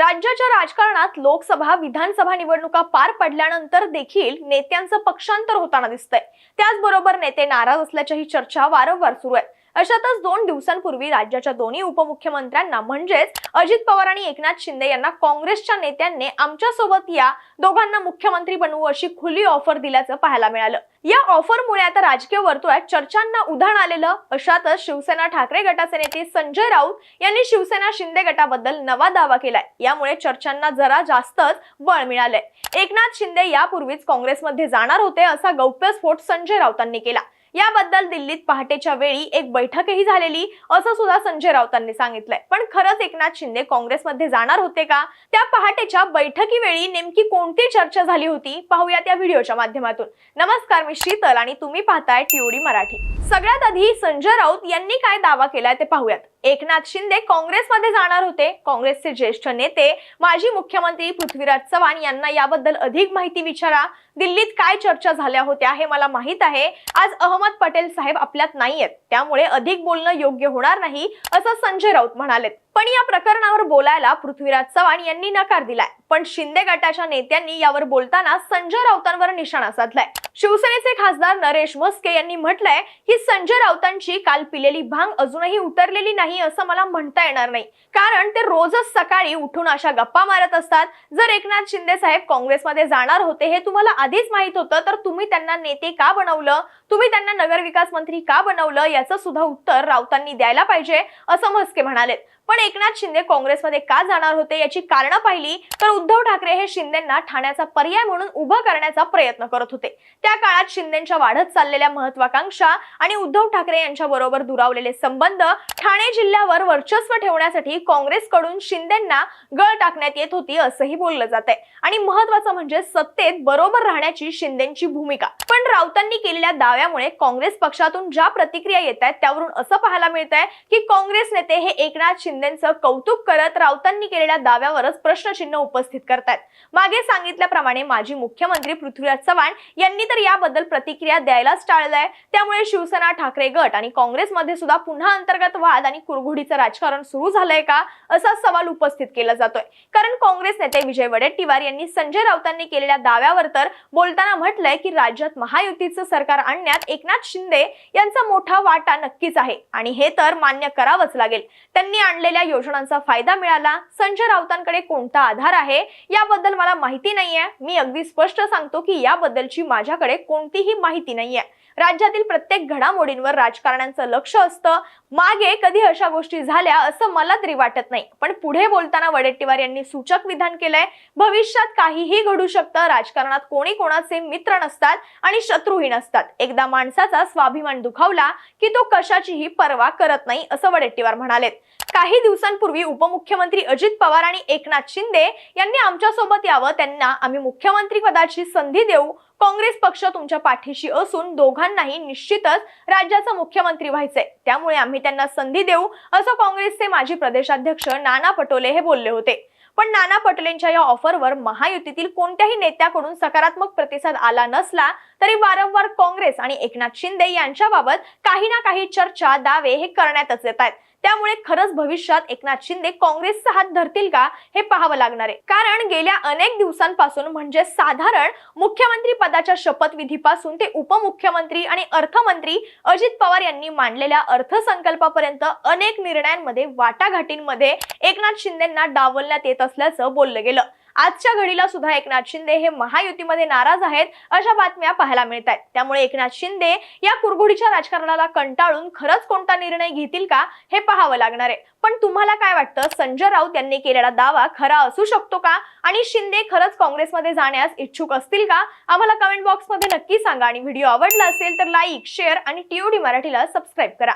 राज्याच्या राजकारणात लोकसभा विधानसभा निवडणुका पार पडल्यानंतर देखील नेत्यांचं पक्षांतर होताना दिसतंय. त्याचबरोबर नेते नाराज असल्याच्याही चर्चा वारंवार सुरू आहेत अशातच दोन दिवसांपूर्वी राज्याच्या दोन्ही उपमुख्यमंत्र्यांना म्हणजेच अजित पवार आणि एकनाथ शिंदे यांना काँग्रेसच्या नेत्यांनी आमच्यासोबत या दोघांना मुख्यमंत्री बनवू अशी खुली ऑफर दिल्याचं पाहायला मिळालं. या ऑफरमुळे आता राजकीय वर्तुळात चर्चांना उधाण आलेलं अशातच शिवसेना ठाकरे गटाचे नेते संजय राऊत यांनी शिवसेना शिंदे गटाबद्दल नवा दावा केलाय. यामुळे चर्चांना जरा जास्तच बळ मिळालंय. एकनाथ शिंदे यापूर्वीच काँग्रेसमध्ये जाणार होते असा गौप्यस्फोट संजय राऊतांनी केला. याबद्दल दिल्लीत पहाटेच्या वेळी एक बैठकही झालेली असं सुद्धा संजय राऊतांनी सांगितलंय. पण खरंच एकनाथ शिंदे काँग्रेसमध्ये जाणार होते का? त्या पहाटेच्या बैठकीवेळी नेमकी कोणती चर्चा झाली होती? पाहूया त्या व्हिडिओच्या माध्यमातून. नमस्कार मी शीतल आणि तुम्ही पाहताय टीओडी मराठी. सगळ्यात आधी संजय राऊत यांनी काय दावा केलाय ते पाहूयात. एकनाथ शिंदे काँग्रेसमध्ये जाणार होते. काँग्रेसचे ज्येष्ठ नेते माजी मुख्यमंत्री पृथ्वीराज चव्हाण यांना याबद्दल अधिक माहिती विचारा. दिल्लीत काय चर्चा झाल्या होत्या हे मला माहीत आहे. आज अहमद पटेल साहेब आपल्यात नाहीयेत. त्यामुळे अधिक बोलणं योग्य होणार नाही असं संजय राऊत म्हणालेत. पण या प्रकरणावर बोलायला पृथ्वीराज चव्हाण यांनी नकार दिलाय. पण शिंदे गटाच्या नेत्यांनी यावर बोलताना संजय राऊतांवर निशाणा साधलाय. शिवसेनेचे खासदार नरेश म्हस्के यांनी म्हटलंय की संजय राऊतांची काल पिलेली भांग अजूनही उतरलेली नाही असं मला म्हणता येणार नाही. कारण ते रोजच सकाळी उठून अशा गप्पा मारत असतात. जर एकनाथ शिंदे साहेब काँग्रेसमध्ये जाणार होते हे तुम्हाला आधीच माहीत होतं तर तुम्ही त्यांना नेते का बनवलं? तुम्ही त्यांना नगरविकास मंत्री का बनवलं? याचं सुद्धा उत्तर राऊतांनी द्यायला पाहिजे असं म्हस्के म्हणालेत. पण एकनाथ शिंदे काँग्रेसमध्ये का जाणार होते याची कारणं पाहिली तर उद्धव ठाकरे हे शिंदेना ठाण्याचा पर्याय म्हणून उभं करण्याचा प्रयत्न करत होते. त्या काळात शिंदेच्या वाढत चाललेल्या महत्वाकांक्षा आणि उद्धव ठाकरे यांच्या बरोबर दुरावलेले संबंध ठाणे जिल्ह्यावर वर्चस्व ठेवण्यासाठी काँग्रेसकडून शिंदेना गळ टाकण्यात येत होती असंही बोललं जात आहे आणि महत्वाचं म्हणजे सत्तेत बरोबर राहण्याची शिंदेची भूमिका. पण राऊतांनी केलेल्या दाव्यामुळे काँग्रेस पक्षातून ज्या प्रतिक्रिया येत आहेत त्यावरून असं पाहायला मिळत आहे की काँग्रेस नेते हे एकनाथ शिंदे शिंदेचं कौतुक करत राऊतांनी केलेल्या दाव्यावरच प्रश्नचिन्ह उपस्थित करतायत. मागे सांगितल्याप्रमाणे माजी मुख्यमंत्री पृथ्वीराज चव्हाण यांनी तर याबद्दल प्रतिक्रिया द्यायलाच टाळलंय. त्यामुळे शिवसेना ठाकरे गट आणि काँग्रेसमध्ये सुद्धा पुन्हा अंतर्गत वाद आणि कुरघोडीचं राजकारण सुरू झालंय का? असा सवाल उपस्थित केला जातोय. कारण काँग्रेस नेते विजय वडेट्टीवार यांनी संजय राऊतांनी केलेल्या दाव्यावर तर बोलताना म्हटलंय की राज्यात महायुतीचं सरकार आणण्यात एकनाथ शिंदे यांचा मोठा वाटा नक्कीच आहे. आणि हे तर मान्य करावंच लागेल. त्यांनी आणलेल्या योजनांचा फायदा मिळाला. संजय राऊतांकडे कोणता आधार आहे? याबद्दल मला माहिती नाहीये. मी अगदी स्पष्ट सांगतो की याबद्दलची माझ्याकडे कोणतीही माहिती नाहीये. राज्यातील प्रत्येक घडामोडींवर राजकारण्यांचं लक्ष असतं. मागे कधी अशा गोष्टी झाल्या असं मला तरी वाटत नाही. पण पुढे बोलताना वडेट्टीवार यांनी सूचक विधान केलंय. भविष्यात काहीही घडू शकतं. राजकारणात कोणी कोणाचे मित्र नसतात आणि शत्रूही नसतात. एकदा माणसाचा स्वाभिमान दुखावला की तो कशाचीही पर्वा करत नाही असं वडेट्टीवार म्हणालेत. काही दिवसांपूर्वी उपमुख्यमंत्री अजित पवार आणि एकनाथ शिंदे यांनी आमच्यासोबत यावं. त्यांना आम्ही मुख्यमंत्री पदाची संधी देऊ. काँग्रेस पक्ष तुमच्या पाठीशी असून दोघांनाही निश्चितच राज्याचा मुख्यमंत्री व्हायचंय. त्यामुळे आम्ही त्यांना संधी देऊ असं काँग्रेसचे माजी प्रदेशाध्यक्ष नाना पटोले हे बोलले होते. पण नाना पटोलेंच्या या ऑफरवर महायुतीतील कोणत्याही नेत्याकडून सकारात्मक प्रतिसाद आला नसला तरी वारंवार काँग्रेस आणि एकनाथ शिंदे यांच्याबाबत काही ना काही चर्चा दावे हे करण्यातच येत आहेत. त्यामुळे खरंच भविष्यात एकनाथ शिंदे काँग्रेसचा हात धरतील का हे पाहावं लागणार आहे. कारण गेल्या अनेक दिवसांपासून म्हणजे साधारण मुख्यमंत्री पदाच्या शपथविधीपासून ते उपमुख्यमंत्री आणि अर्थमंत्री अजित पवार यांनी मांडलेल्या अर्थसंकल्पापर्यंत अनेक निर्णयांमध्ये वाटाघाटींमध्ये एकनाथ शिंदेना डावलण्यात येत असल्याचं बोललं गेलं. आजच्या घडीला सुद्धा एकनाथ शिंदे हे महायुतीमध्ये नाराज आहेत अशा बातम्या पाहायला मिळत आहेत त्यामुळे एकनाथ शिंदे या कुरघोडीच्या राजकारणाला कंटाळून खरंच कोणता निर्णय घेतील का हे पाहावं लागणार आहे. पण तुम्हाला काय वाटतं? संजय राऊत यांनी केलेला दावा खरा असू शकतो का? आणि शिंदे खरंच काँग्रेसमध्ये जाण्यास इच्छुक असतील का? आम्हाला कमेंट बॉक्समध्ये नक्की सांगा. आणि व्हिडिओ आवडला असेल तर लाईक शेअर आणि टीओडी मराठीला सबस्क्राईब करा.